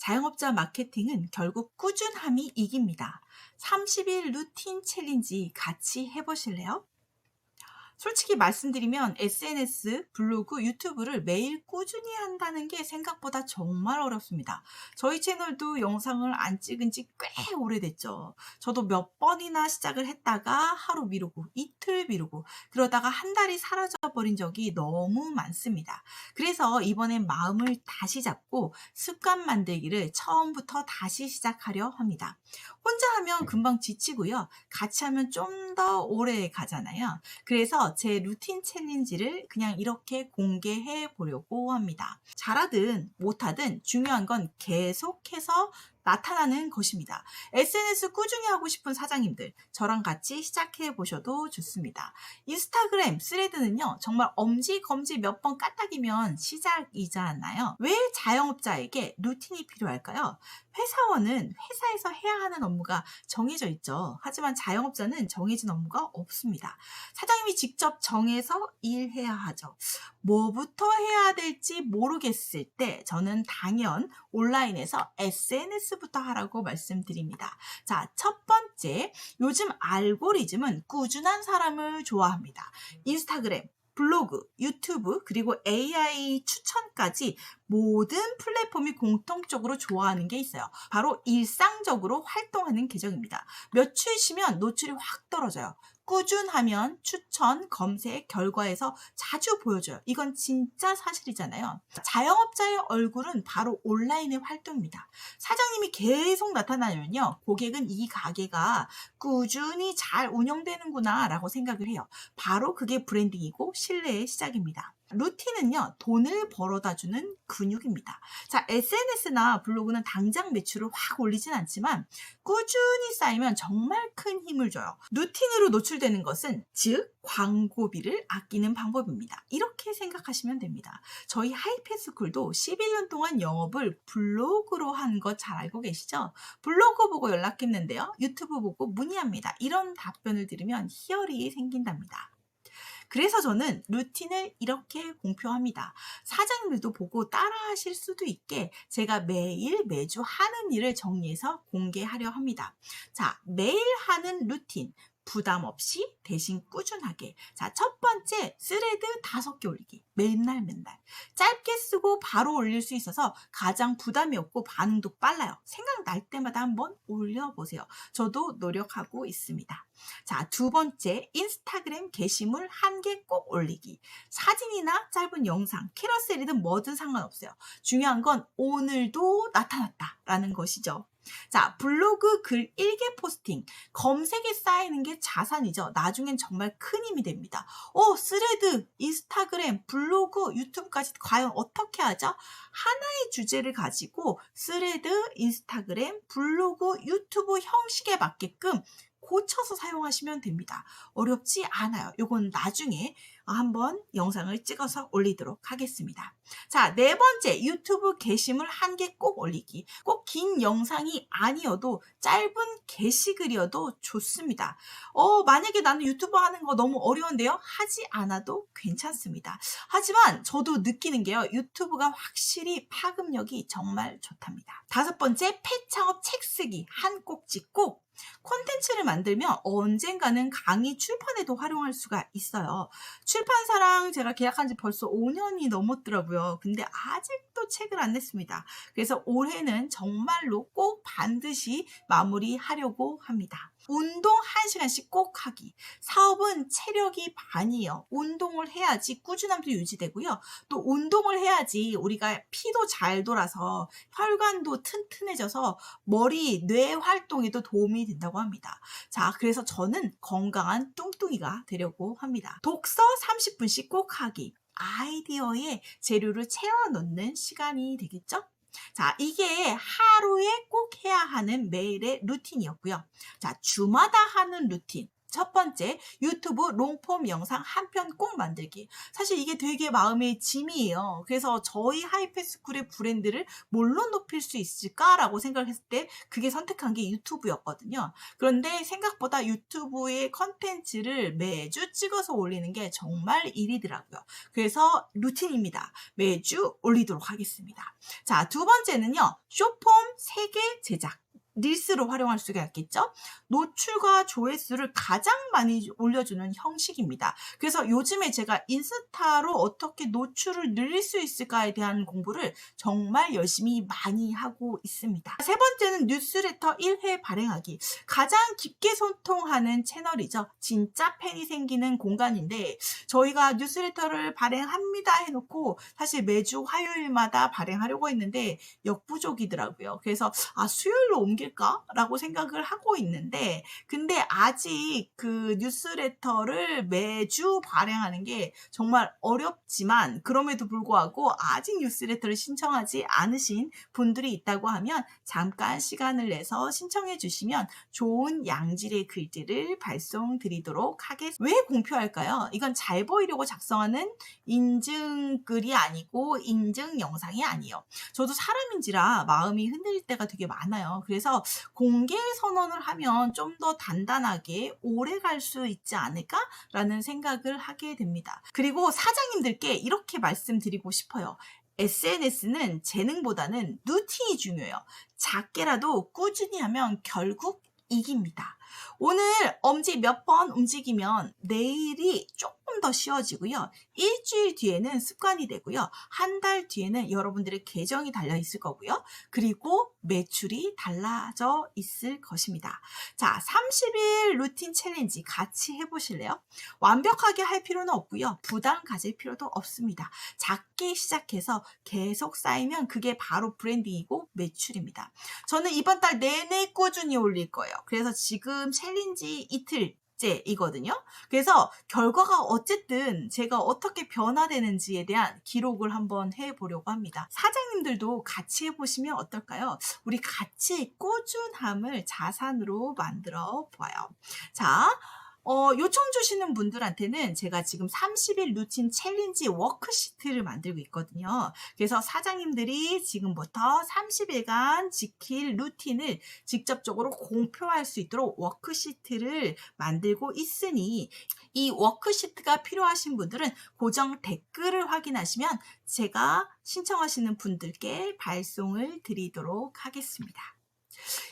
자영업자 마케팅은 결국 꾸준함이 이깁니다. 30일 루틴 챌린지 같이 해보실래요? 솔직히 말씀드리면 SNS, 블로그, 유튜브를 매일 꾸준히 한다는 게 생각보다 정말 어렵습니다. 저희 채널도 영상을 안 찍은 지 꽤 오래됐죠. 저도 몇 번이나 시작을 했다가 하루 미루고 이틀 미루고 그러다가 한 달이 사라져 버린 적이 너무 많습니다. 그래서 이번엔 마음을 다시 잡고 습관 만들기를 처음부터 다시 시작하려 합니다. 혼자 하면 금방 지치고요. 같이 하면 좀 더 오래 가잖아요. 그래서 제 루틴 챌린지를 그냥 이렇게 공개해 보려고 합니다. 잘하든 못하든 중요한 건 계속해서 나타나는 것입니다. SNS 꾸준히 하고 싶은 사장님들, 저랑 같이 시작해 보셔도 좋습니다. 인스타그램 스레드는요, 정말 엄지 검지 몇 번 까딱이면 시작이잖아요. 왜 자영업자에게 루틴이 필요할까요? 회사원은 회사에서 해야 하는 업무가 정해져 있죠. 하지만 자영업자는 정해진 업무가 없습니다. 사장님이 직접 정해서 일해야 하죠. 뭐부터 해야 될지 모르겠을 때 저는 당연 온라인에서 SNS부터 하라고 말씀드립니다. 자, 첫 번째, 요즘 알고리즘은 꾸준한 사람을 좋아합니다. 인스타그램, 블로그, 유튜브, 그리고 AI 추천까지 모든 플랫폼이 공통적으로 좋아하는 게 있어요. 바로 일상적으로 활동하는 계정입니다. 며칠 쉬면 노출이 확 떨어져요. 꾸준하면 추천, 검색, 결과에서 자주 보여줘요. 이건 진짜 사실이잖아요. 자영업자의 얼굴은 바로 온라인의 활동입니다. 사장님이 계속 나타나면요. 고객은 이 가게가 꾸준히 잘 운영되는구나 라고 생각을 해요. 바로 그게 브랜딩이고 신뢰의 시작입니다. 루틴은요, 돈을 벌어다 주는 근육입니다. 자, SNS나 블로그는 당장 매출을 확 올리진 않지만 꾸준히 쌓이면 정말 큰 힘을 줘요. 루틴으로 노출되는 것은 즉 광고비를 아끼는 방법입니다. 이렇게 생각하시면 됩니다. 저희 하이패스쿨도 11년 동안 영업을 블로그로 한 것 잘 알고 계시죠? 블로그 보고 연락했는데요. 유튜브 보고 문의합니다. 이런 답변을 들으면 희열이 생긴답니다. 그래서 저는 루틴을 이렇게 공표합니다. 사장님들도 보고 따라 하실 수도 있게 제가 매일 매주 하는 일을 정리해서 공개하려 합니다. 자, 매일 하는 루틴. 부담 없이 대신 꾸준하게. 자, 첫 번째, 스레드 다섯 개 올리기. 맨날 맨날. 짧게 쓰고 바로 올릴 수 있어서 가장 부담이 없고 반응도 빨라요. 생각날 때마다 한번 올려보세요. 저도 노력하고 있습니다. 자, 두 번째, 인스타그램 게시물 한 개 꼭 올리기. 사진이나 짧은 영상, 캐러셀이든 뭐든 상관없어요. 중요한 건 오늘도 나타났다. 라는 것이죠. 자, 블로그 글 1개 포스팅. 검색에 쌓이는 게 자산이죠. 나중엔 정말 큰 힘이 됩니다. 어, 스레드, 인스타그램, 블로그, 유튜브까지 과연 어떻게 하죠? 하나의 주제를 가지고 스레드, 인스타그램, 블로그, 유튜브 형식에 맞게끔 고쳐서 사용하시면 됩니다. 어렵지 않아요. 요건 나중에 한번 영상을 찍어서 올리도록 하겠습니다. 자, 네 번째 유튜브 게시물 한 개 꼭 올리기. 꼭 긴 영상이 아니어도 짧은 게시글이어도 좋습니다. 어, 만약에 나는 유튜브 하는 거 너무 어려운데요? 하지 않아도 괜찮습니다. 하지만 저도 느끼는 게요. 유튜브가 확실히 파급력이 정말 좋답니다. 다섯 번째, 폐창업 책 쓰기 한 꼭지 꼭 콘텐츠를 만들면 언젠가는 강의 출판에도 활용할 수가 있어요. 출판사랑 제가 계약한 지 벌써 5년이 넘었더라고요. 근데 아직도 책을 안 냈습니다. 그래서 올해는 정말로 꼭 반드시 마무리하려고 합니다. 운동 1시간씩 꼭 하기. 사업은 체력이 반이에요. 운동을 해야지 꾸준함도 유지되고요. 또 운동을 해야지 우리가 피도 잘 돌아서 혈관도 튼튼해져서 머리, 뇌 활동에도 도움이 된다고 합니다. 자, 그래서 저는 건강한 뚱뚱이가 되려고 합니다. 독서 30분씩 꼭 하기. 아이디어에 재료를 채워 넣는 시간이 되겠죠? 자, 이게 하루에 꼭 해야 하는 매일의 루틴이었고요. 자, 주마다 하는 루틴. 첫 번째, 유튜브 롱폼 영상 한 편 꼭 만들기. 사실 이게 되게 마음의 짐이에요. 그래서 저희 하이패스쿨의 브랜드를 뭘로 높일 수 있을까라고 생각했을 때 그게 선택한 게 유튜브였거든요. 그런데 생각보다 유튜브의 컨텐츠를 매주 찍어서 올리는 게 정말 일이더라고요. 그래서 루틴입니다. 매주 올리도록 하겠습니다. 자, 두 번째는요. 쇼폼 3개 제작. 릴스로 활용할 수가 있겠죠. 노출과 조회수를 가장 많이 올려주는 형식입니다. 그래서 요즘에 제가 인스타로 어떻게 노출을 늘릴 수 있을까에 대한 공부를 정말 열심히 많이 하고 있습니다. 세 번째는 뉴스레터 1회 발행하기. 가장 깊게 소통하는 채널이죠. 진짜 팬이 생기는 공간인데 저희가 뉴스레터를 발행합니다 해놓고 사실 매주 화요일마다 발행하려고 했는데 역부족이더라고요. 그래서 아 수요일로 옮 길까라고 생각을 하고 있는데 근데 아직 그 뉴스레터를 매주 발행하는 게 정말 어렵지만 그럼에도 불구하고 아직 뉴스레터를 신청하지 않으신 분들이 있다고 하면 잠깐 시간을 내서 신청해 주시면 좋은 양질의 글들을 발송 드리도록 하겠습니다. 왜 공표할까요? 이건 잘 보이려고 작성하는 인증글이 아니고 인증 영상이 아니에요. 저도 사람인지라 마음이 흔들릴 때가 되게 많아요. 그래서 공개 선언을 하면 좀 더 단단하게 오래 갈 수 있지 않을까라는 생각을 하게 됩니다. 그리고 사장님들께 이렇게 말씀드리고 싶어요. SNS는 재능보다는 루틴이 중요해요. 작게라도 꾸준히 하면 결국 이깁니다. 오늘 엄지 몇 번 움직이면 내일이 조금 더 쉬워지고요. 일주일 뒤에는 습관이 되고요. 한 달 뒤에는 여러분들의 계정이 달려 있을 거고요. 그리고 매출이 달라져 있을 것입니다. 자, 30일 루틴 챌린지 같이 해보실래요? 완벽하게 할 필요는 없고요. 부담 가질 필요도 없습니다. 작게 시작해서 계속 쌓이면 그게 바로 브랜딩이고 매출입니다. 저는 이번 달 내내 꾸준히 올릴 거예요. 그래서 지금 챌린지 이틀 이거든요. 그래서 결과가 어쨌든 제가 어떻게 변화되는지에 대한 기록을 한번 해보려고 합니다. 사장님들도 같이 해보시면 어떨까요? 우리 같이 꾸준함을 자산으로 만들어 봐요. 자, 어, 요청 주시는 분들한테는 제가 지금 30일 루틴 챌린지 워크시트를 만들고 있거든요. 그래서 사장님들이 지금부터 30일간 지킬 루틴을 직접적으로 공표할 수 있도록 워크시트를 만들고 있으니 이 워크시트가 필요하신 분들은 고정 댓글을 확인하시면 제가 신청하시는 분들께 발송을 드리도록 하겠습니다.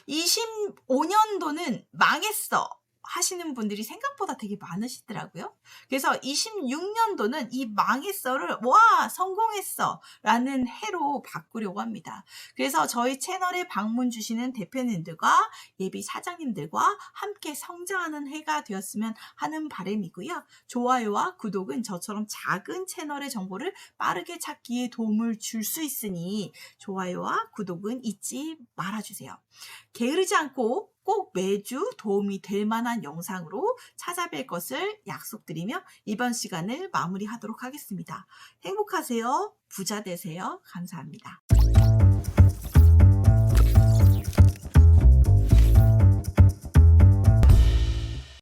25년도는 망했어. 하시는 분들이 생각보다 되게 많으시더라고요. 그래서 26년도는 이 망했어를 와 성공했어 라는 해로 바꾸려고 합니다. 그래서 저희 채널에 방문 주시는 대표님들과 예비 사장님들과 함께 성장하는 해가 되었으면 하는 바람이고요. 좋아요와 구독은 저처럼 작은 채널의 정보를 빠르게 찾기에 도움을 줄 수 있으니 좋아요와 구독은 잊지 말아주세요. 게으르지 않고 꼭 매주 도움이 될 만한 영상으로 찾아뵐 것을 약속드리며 이번 시간을 마무리하도록 하겠습니다. 행복하세요. 부자 되세요. 감사합니다.